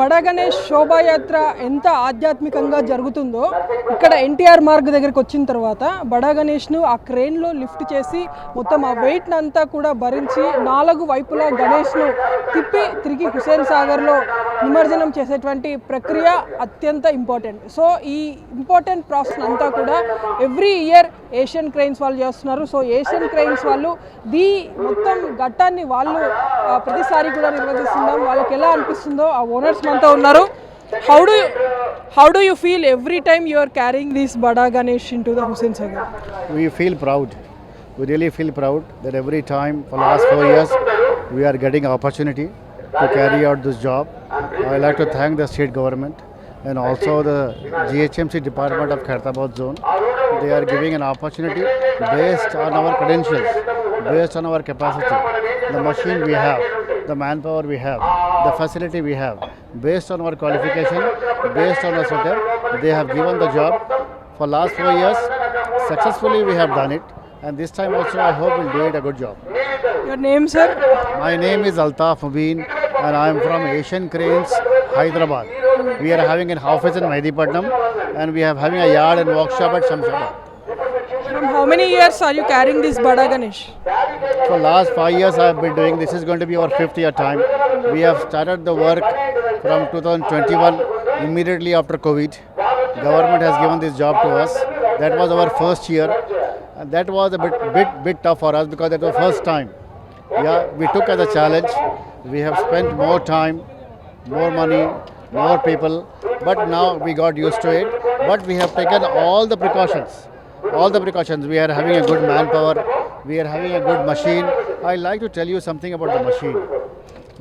బడా గణేష్ శోభాయాత్ర ఎంత ఆధ్యాత్మికంగా జరుగుతుందో ఇక్కడ ఎన్టీఆర్ మార్గ్ దగ్గరికి వచ్చిన తర్వాత బడా గణేష్ను ఆ క్రెయిన్లో లిఫ్ట్ చేసి మొత్తం ఆ వెయిట్ని అంతా కూడా భరించి నాలుగు వైపులా గణేష్ను తిప్పి తిరిగి హుసేన్ సాగర్లో నిమజ్జనం చేసేటువంటి ప్రక్రియ అత్యంత ఇంపార్టెంట్. సో ఈ ఇంపార్టెంట్ ప్రాసెస్ అంతా కూడా ఎవ్రీ ఇయర్ ఏషియన్ క్రైన్స్ వాళ్ళు చేస్తున్నారు. సో ఏషియన్ క్రైన్స్ వాళ్ళు దీ మొత్తం ఘట్టాన్ని వాళ్ళు ప్రతిసారి కూడా నిర్వహిస్తున్నాం వాళ్ళకి ఎలా అనిపిస్తుందో ఆ ఓనర్స్ అంతా ఉన్నారు. How do how do you feel every time you are carrying these Bada Ganesh in to Hussain Sagar feel proud we really feel proud that every time last four years we are getting opportunity to carry out this job I like to thank the state government and also the GHMC department of Khairatabad zone they are giving an opportunity based on our credentials, based on our capacity, the machine we have, the manpower we have, the facility we have, based on our qualification, based on the setup, they have given the job. For last four years, successfully we have done it, and this time also I hope we'll do it a good job. Your name, sir? My name is Altaf Mubin, and I am from Asian Cranes Hyderabad. We are having an office in Mahidipatnam and we are having a yard and workshop at Shamshabad. From how many years are you carrying this Bada Ganesh? For last five years I have been doing this is going to be our fifth year time. We have started the work from 2021 immediately after COVID. Government has given this job to us. That was our first year and that was a bit bit bit tough for us because that was first time. Yeah, we took as a challenge. We have spent more time more money, more people, but now we got used to it. But we have taken all the precautions. All the precautions. We are having a good manpower. We are having a good machine. I like to tell you something about the machine.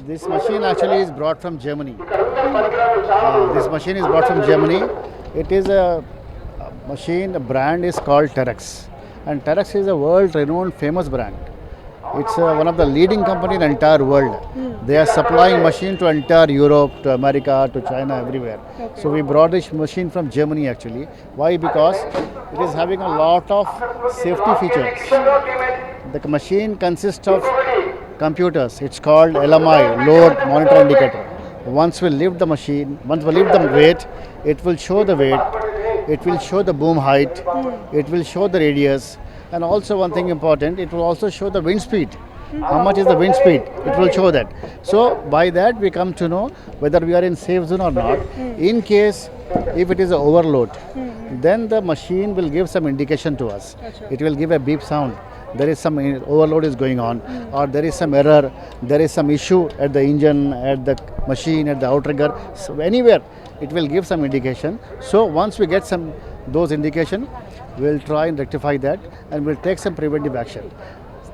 This machine actually is brought from Germany. Uh, this machine is brought from Germany. It is a, a machine. The brand is called Terex, and Terex is a world-renowned, famous brand. It's uh, one of the leading company in the entire world. They are supplying machine to entire Europe, to America, to China, everywhere. So we brought this machine from Germany actually. Why? Because it is having a lot of safety features. The machine consists of computers. It's called LMI, load monitor indicator. Once we lift the machine, once we lift the weight, it will show the weight, it will show the boom height, it will show the radius, and also one thing important, it will also show the wind speed. How much is the wind speed? It will show that. So by that we come to know whether we are in safe zone or not. In case if it is overload, then the machine will give some indication to us. It will give a beep sound. There is some overload is going on, or there is some error, there is some issue at the engine, at the machine, at the outrigger. So anywhere, it will give some indication. So once we get some those indication, we'll try and rectify that and we'll take some preventive action.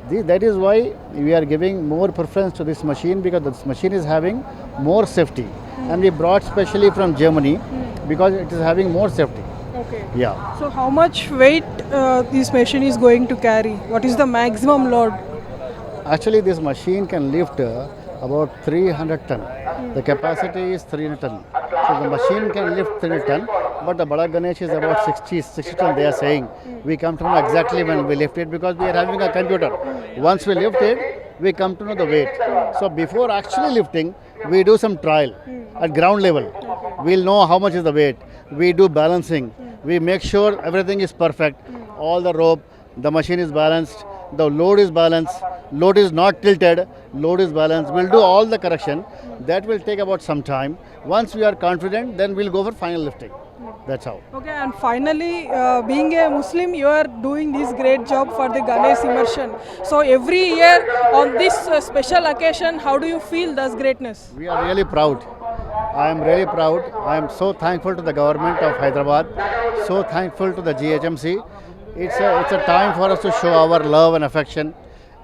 That is why we are giving more preference to this machine because this machine is having more safety. Mm. And we brought specially from Germany mm. because it is having more safety. Okay. Yeah. So how much weight uh, this machine is going to carry? What is the maximum load? Actually, this machine can lift uh, about 300 ton. Mm. The capacity is 300 ton. So the machine can lift 300 ton but the Bada Ganesh is about 60, 60 ton. They are saying we come to know exactly when we lift it because we are having a computer. Once we lift it, we come to know the weight. So before actually lifting, we do some trial at ground level. We'll know how much is the weight. We do balancing. We make sure everything is perfect. All the rope, the machine is balanced, the load is balanced, load is not tilted, load is balanced. We'll do all the correction. That will take about some time. Once we are confident, then we'll go for final lifting. That's how. Okay, and finally, uh, being a Muslim, you are doing this great job for the Ganesh immersion. So every year on this uh, special occasion, how do you feel this greatness? We are really proud. I am really proud. I am so thankful to the government of Hyderabad, so thankful to the GHMC. It's a, it's a time for us to show our love and affection,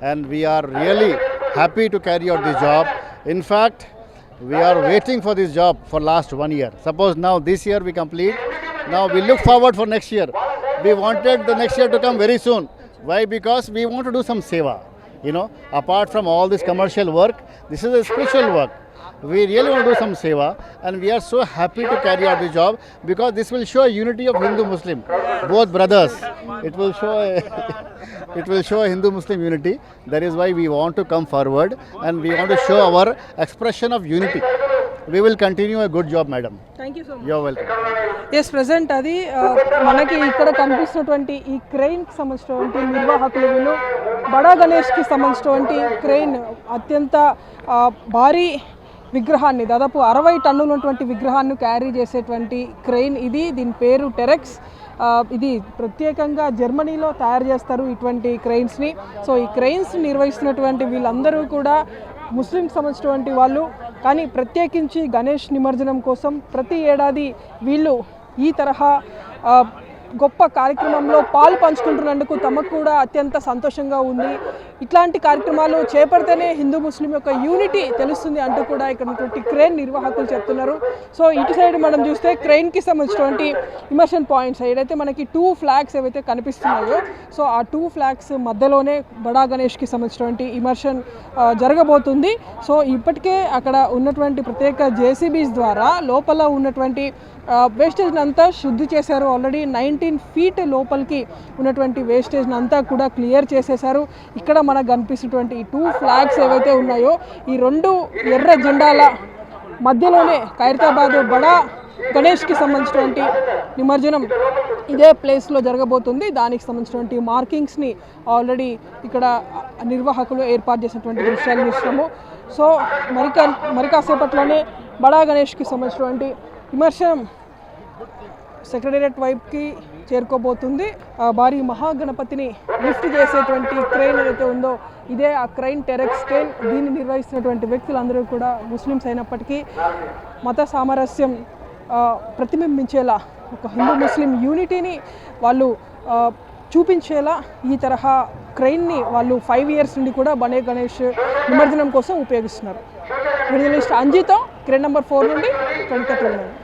and we are really happy to carry out this job. In fact, we are waiting for this job for last one year. Suppose now this year we complete, now we look forward for next year. We wanted the next year to come very soon. Why? Because we want to do some seva. You know, apart from all this commercial work, this is a spiritual work. We really want to do some seva, and we are so happy to carry out this job because this will show a unity of Hindu Muslim, both brothers. It will show a, it will show Hindu Muslim unity. That is why we want to come forward and we want to show our expression of unity. We will continue a good job, madam. Thank you so much You're welcome. Yes present అది ఆ, మనకి ఇక్కడ కనిపిస్తున్నటువంటి ఈ క్రెయిన్కి సంబంధించినటువంటి నిర్వాహకులు వీళ్ళు బడా గణేష్కి సంబంధించినటువంటి క్రెయిన్ అత్యంత ఆ, భారీ విగ్రహాన్ని దాదాపు అరవై టన్నులు ఉన్నటువంటి విగ్రహాన్ని క్యారీ చేసేటువంటి క్రెయిన్ ఇది. దీని పేరు టెరెక్స్. ఇది ప్రత్యేకంగా జర్మనీలో తయారు చేస్తారు ఇటువంటి క్రెయిన్స్ని. సో ఈ క్రెయిన్స్ నిర్వహిస్తున్నటువంటి వీళ్ళందరూ కూడా ముస్లింకి సంబంధించినటువంటి వాళ్ళు. కానీ ప్రత్యేకించి గణేష్ నిమజ్జనం కోసం ప్రతి ఏడాది వీళ్ళు ఈ తరహా గొప్ప కార్యక్రమంలో పాలు పంచుకుంటున్నందుకు తమకు కూడా అత్యంత సంతోషంగా ఉంది. ఇట్లాంటి కార్యక్రమాలు చేపడితేనే హిందూ ముస్లిం యొక్క యూనిటీ తెలుస్తుంది అంటూ కూడా ఇక్కడ ఉన్నటువంటి క్రెయిన్ నిర్వాహకులు చెప్తున్నారు. సో ఇటు సైడ్ మనం చూస్తే క్రెయిన్కి సంబంధించినటువంటి ఇమర్షన్ పాయింట్స్. ఏదైతే మనకి టూ ఫ్లాగ్స్ ఏవైతే కనిపిస్తున్నాయో సో ఆ టూ ఫ్లాగ్స్ మధ్యలోనే బడా గణేష్కి సంబంధించినటువంటి ఇమర్షన్ జరగబోతుంది. సో ఇప్పటికే అక్కడ ఉన్నటువంటి ప్రత్యేక జేసీబీస్ ద్వారా లోపల ఉన్నటువంటి వేస్టేజ్ అంతా శుద్ధి చేశారు. ఆల్రెడీ నైన్టీన్ ఫీట్ లోపలికి ఉన్నటువంటి వేస్టేజ్ అంతా కూడా క్లియర్ చేసేశారు. ఇక్కడ మనకు కనిపిస్తున్నటువంటి ఈ టూ ఫ్లాగ్స్ ఏవైతే ఉన్నాయో ఈ రెండు ఎర్ర జెండాల మధ్యలోనే ఖైరతాబాద్ బడా గణేష్కి సంబంధించినటువంటి నిమజ్జనం ఇదే ప్లేస్లో జరగబోతుంది. దానికి సంబంధించినటువంటి మార్కింగ్స్ని ఆల్రెడీ ఇక్కడ నిర్వాహకులు ఏర్పాటు చేసినటువంటి దృశ్యాలు చూస్తాము సో మరి మరికాసేపట్లోనే మరి కాసేపట్లోనే బడా గణేష్కి సంబంధించినటువంటి విమర్శనం సెక్రటేరియట్ వైపుకి చేరుకోబోతుంది. భారీ మహాగణపతిని లిఫ్ట్ చేసేటువంటి క్రెయిన్ ఏదైతే ఉందో ఇదే ఆ క్రైన్ టెరెక్స్ క్రెయిన్ దీన్ని నిర్వహిస్తున్నటువంటి వ్యక్తులందరూ కూడా ముస్లిమ్స్ అయినప్పటికీ మత సామరస్యం ప్రతిబింబించేలా ఒక హిందూ ముస్లిం యూనిటీని వాళ్ళు చూపించేలా ఈ తరహా క్రెయిన్ని వాళ్ళు ఫైవ్ ఇయర్స్ నుండి కూడా బనే గణేష్ నిమజ్జనం కోసం ఉపయోగిస్తున్నారు. జర్నలిస్ట్ అంజితో క్రెయిన్ నెంబర్ ఫోర్ నుండి ట్వంటీ